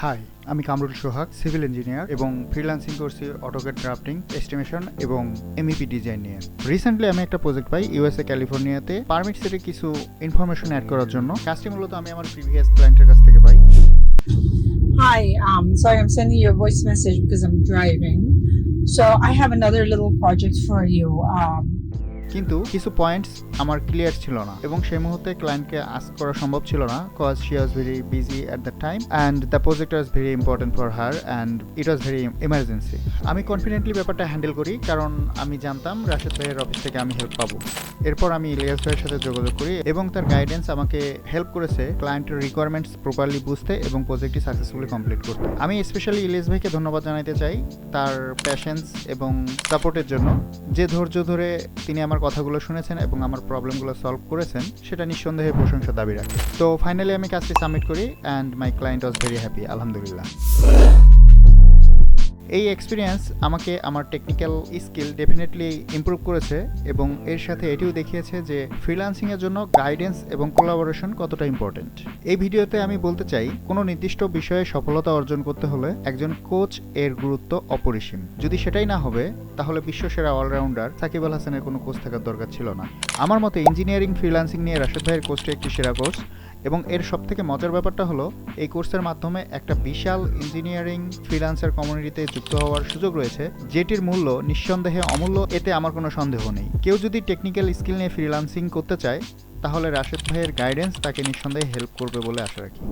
High আমি Kamrul Sohag civil engineer এবং freelancing করছি অটোকেট ড্রাফটিং এস্টিমেশন এবং এমইপি ডিজাইন নিয়ে রিসেন্টলি আমি একটা প্রজেক্ট পাই ইউএসএ ক্যালিফোর্নিয়াতে পারমিট সেটে কিছু ইনফরমেশন অ্যাড করার জন্য কাজটি মূলত আমি আমার প্রিভিয়াস ক্লায়েন্টের কাছ থেকে পাই Hi, um, sorry, I'm sending you a voice message because I'm driving. So I have another little project for you. Um, কিন্তু কিছু পয়েন্টস আমার ক্লিয়ার ছিল না এবং সেই মুহূর্তে ক্লায়েন্টকে আস্ক করা সম্ভব ছিল না cause she was very busy at the time and the project was very important for her and it was very emergency আমি কনফিডেন্টলি ব্যাপারটা হ্যান্ডেল করি, কারণ আমি জানতাম রাশেদ ভাইয়ের অফিস থেকে আমি হেল্প পাবো। এরপর আমি ইলিয়াস ভাইয়ের সাথে যোগাযোগ করি এবং তার গাইডেন্স আমাকে হেল্প করেছে ক্লায়েন্টের রিকোয়ারমেন্টস প্রপারলি বুঝতে এবং প্রজেক্টটি সাকসেসফুলি কমপ্লিট করতে। আমি স্পেশালি ইলিয়াস ভাইকে ধন্যবাদ জানাতে চাই তার প্যাশেন্স এবং সাপোর্টের জন্য। যে ধৈর্য ধরে তিনি আমার কথাগুলো শুনেছেন এবং আমার প্রবলেমগুলো সলভ করেছেন, সেটা নিঃসন্দেহে প্রশংসা দাবি রাখে। তো ফাইনালি আমি কাজটি সাবমিট করি and my client was very happy আলহামদুলিল্লাহ। এই এক্সপিরিয়েন্স আমাকে আমার টেকনিক্যাল স্কিল ডেফিনেটলি ইমপ্রুভ করেছে এবং এর সাথে এটিও দেখিয়েছে যে ফ্রিল্যান্সিংয়ের জন্য গাইডেন্স এবং কোলাবোরেশন কতটা ইম্পর্টেন্ট এই ভিডিওতে আমি বলতে চাই, কোনো নির্দিষ্ট বিষয়ে সফলতা অর্জন করতে হলে একজন কোচ এর গুরুত্ব অপরিসীম। যদি সেটাই না হবে, তাহলে বিশ্বসেরা অলরাউন্ডার সাকিব আল হাসানের কোনো কোচ থাকার দরকার ছিল না। আমার মতে ইঞ্জিনিয়ারিং ফ্রিল্যান্সিং নিয়ে রাশেদ ভাইয়ের কোর্সটি একটি সেরা কোর্স এবং এর সব থেকে মজার ব্যাপারটা হলো, এই কোর্সের মাধ্যমে একটা বিশাল ইঞ্জিনিয়ারিং ফ্রিলান্সার কমিউনিটিতে যুক্ত হওয়ার সুযোগ রয়েছে, যেটির মূল্য নিঃসন্দেহে অমূল্য, এতে আমার কোনো সন্দেহ নেই। কেউ যদি টেকনিক্যাল স্কিল নিয়ে ফ্রিলান্সিং করতে চায়, তাহলে রাশেদ ভাইয়ের গাইডেন্স তাকে নিঃসন্দেহে হেল্প করবে বলে আশা রাখি।